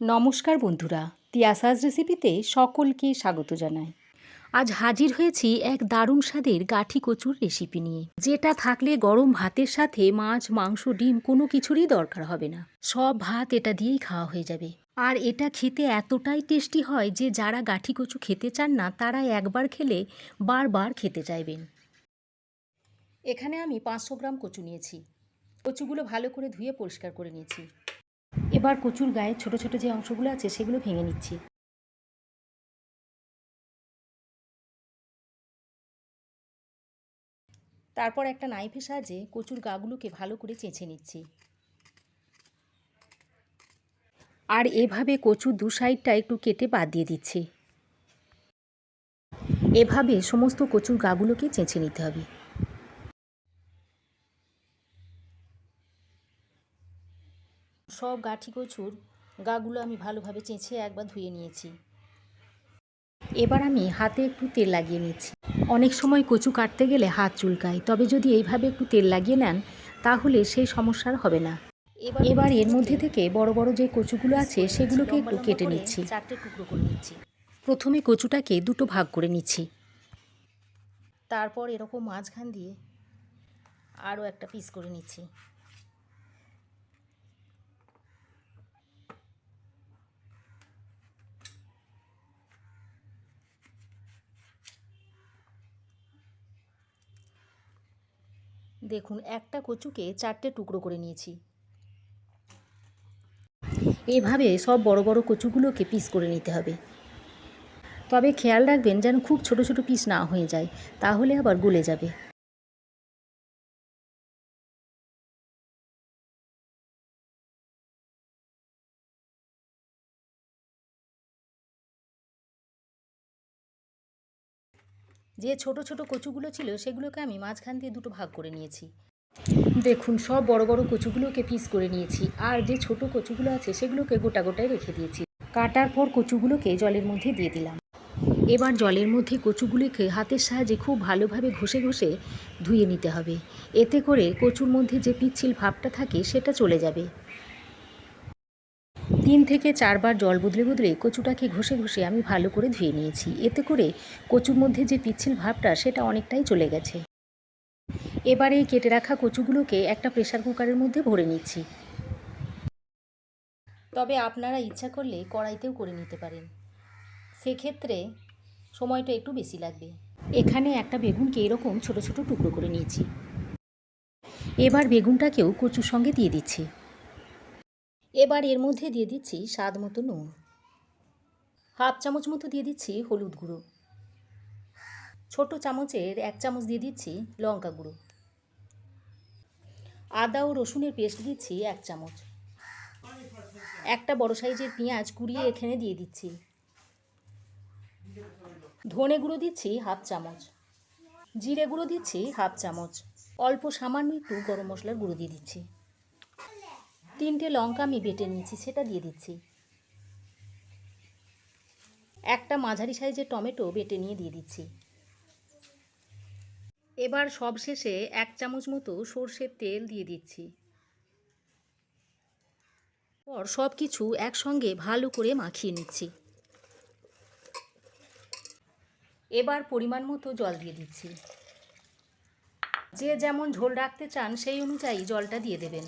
নমস্কার বন্ধুরা, তিয়াসাজ রেসিপিতে সকলকে স্বাগত জানাই। আজ হাজির হয়েছি এক দারুণ স্বাদের গাঠি কচুর রেসিপি নিয়ে। যেটা থাকলে গরম ভাতের সাথে মাছ, মাংস, ডিম কোনো কিছুরই দরকার হবে না। সব ভাত এটা দিয়েই খাওয়া হয়ে যাবে। আর এটা খেতে এতটাই টেস্টি হয় যে যারা গাঠি কচু খেতে চান না, তারা একবার খেলে বারবার খেতে চাইবেন। এখানে আমি পাঁচশো গ্রাম কচু নিয়েছি। কচুগুলো ভালো করে ধুয়ে পরিষ্কার করে নিয়েছি। এবার কচুর গায়ে ছোট ছোট যে অংশগুলো আছে সেগুলো ভেঙে নিচ্ছি। তারপর একটা নাইফের সাহায্যে কচুর গাগুলোকে ভালো করে চেঁচে নিচ্ছি। আর এভাবে কচুর দু সাইডটা একটু কেটে বাদ দিয়ে দিচ্ছি। এভাবে সমস্ত কচুর গাগুলোকে চেঁচে নিতে হবে। সব গাঠি কচুর গাগুলো আমি ভালোভাবে চেঁচে একবার ধুয়ে নিয়েছি। এবার আমি হাতে একটু তেল লাগিয়ে নিচ্ছি। অনেক সময় কচু কাটতে গেলে হাত চুলকায় তবে যদি এইভাবে একটু তেল লাগিয়ে নেন তাহলে সেই সমস্যার হবে না। এবার এর মধ্যে থেকে বড় বড় যে কচুগুলো আছে সেগুলোকে একটু কেটে নিচ্ছি। চারটে টুকরো করে নিচ্ছি। প্রথমে কচুটাকে দুটো ভাগ করে নিচ্ছি। তারপর এরকম মাঝখান দিয়ে আরও একটা পিস করে নিচ্ছি। দেখুন, একটা কচুকে চারটে টুকরো করে নিয়েছি। এভাবে সব বড় বড় কচুগুলোকে পিস করে নিতে হবে। তবে খেয়াল রাখবেন যেন খুব ছোট ছোট পিস না হয়ে যায়, তাহলে আবার গলে যাবে। যে ছোট ছোট কচুগুলো ছিল সেগুলোকে আমি মাঝখান দিয়ে দুটো ভাগ করে নিয়েছি। দেখুন, সব বড় বড় কচুগুলোকে পিস করে নিয়েছি আর যে ছোট কচুগুলো আছে সেগুলোকে গোটা গোটায় রেখে দিয়েছি। কাটার পর কচুগুলোকে জলের মধ্যে দিয়ে দিলাম। এবার জলের মধ্যে কচুগুলিকে হাতের সাহায্যে খুব ভালোভাবে ঘষে ঘষে ধুয়ে নিতে হবে। এতে করে কচুর মধ্যে যে পিচ্ছিল ভাবটা থাকে সেটা চলে যাবে। তিন থেকে চারবার জল বদলে বদলে কচুটাকে ঘষে ঘষে আমি ভালো করে ধুয়ে নিয়েছি। এতে করে কচুর মধ্যে যে পিচ্ছিল ভাবটা, সেটা অনেকটাই চলে গেছে। এবার কেটে রাখা কচুগুলোকে একটা প্রেসার কুকারের মধ্যে ভরে নিচ্ছি। তবে আপনারা ইচ্ছা করলে কড়াইতেও করে নিতে পারেন। সেক্ষেত্রে সময়টা একটু বেশি লাগবে। এখানে একটা বেগুনকে এরকম ছোট ছোট টুকরো করে নিয়েছি। এবার বেগুনটাকেও কচুর সঙ্গে দিয়ে দিচ্ছি। এবার এর মধ্যে দিয়ে দিচ্ছি স্বাদ মতো নুন। হাফ চামচ মতো দিয়ে দিচ্ছি হলুদ গুঁড়ো। ছোট চামচের এক চামচ দিয়ে দিচ্ছি লঙ্কা গুঁড়ো। আদা ও রসুনের পেস্ট দিচ্ছি এক চামচ। একটা বড় সাইজের পেঁয়াজ কুড়িয়ে এখানে দিয়ে দিচ্ছি। ধনে গুঁড়ো দিচ্ছি হাফ চামচ। জিরে গুঁড়ো দিচ্ছি হাফ চামচ। অল্প সামান্য একটু গরম মশলার গুঁড়ো দিয়ে দিচ্ছি। তিনটে লঙ্কা আমি বেটে নিয়েছি, সেটা দিয়ে দিচ্ছি। একটা মাঝারি সাইজের টমেটো বেটে নিয়ে দিয়ে দিচ্ছি। এবার সব শেষে এক চামচ মতো সর্ষের তেল দিয়ে দিচ্ছি। পর সব কিছু একসঙ্গে ভালো করে মাখিয়ে নিচ্ছি। এবার পরিমাণ মতো জল দিয়ে দিচ্ছি। যে যেমন ঝোল রাখতে চান সেই অনুযায়ী জলটা দিয়ে দেবেন।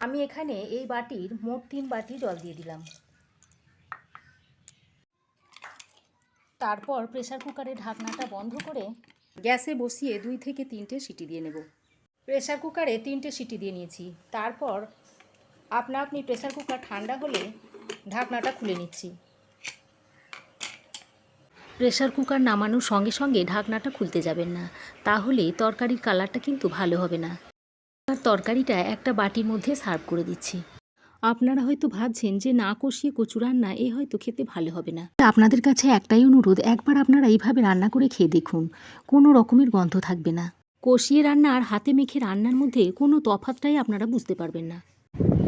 আমি এখানে এই বাটির মোট তিন বাটি জল দিয়ে দিলাম। তারপর প্রেসার কুকারে ঢাকনাটা বন্ধ করে গ্যাসে বসিয়ে দুই থেকে তিনটে সিটি দিয়ে নেব। প্রেসার কুকারে তিনটে সিটি দিয়ে নিয়েছি। তারপর আপনা আপনি প্রেসার কুকার ঠান্ডা হলে ঢাকনাটা খুলে নিচ্ছি। প্রেসার কুকার নামানোর সঙ্গে সঙ্গে ঢাকনাটা খুলতে যাবেন না, তাহলে তরকারির কালারটা কিন্তু ভালো হবে না। আর তরকারিটা একটা বাটির মধ্যে সার্ভ করে দিচ্ছি। আপনারা হয়তো ভাবছেন যে না কষিয়ে কচু রান্না, এ হয়তো খেতে ভালো হবে না। আপনাদের কাছে একটাই অনুরোধ, একবার আপনারা এইভাবে রান্না করে খেয়ে দেখুন। কোনো রকমের গন্ধ থাকবে না। কষিয়ে রান্না আর হাতে মেখে রান্নার মধ্যে কোনো তফাতটাই আপনারা বুঝতে পারবেন না।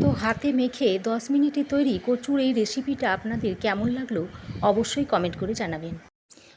তো হাতে মেখে দশ মিনিটে তৈরি কচুর এই রেসিপিটা আপনাদের কেমন লাগল অবশ্যই কমেন্ট করে জানাবেন।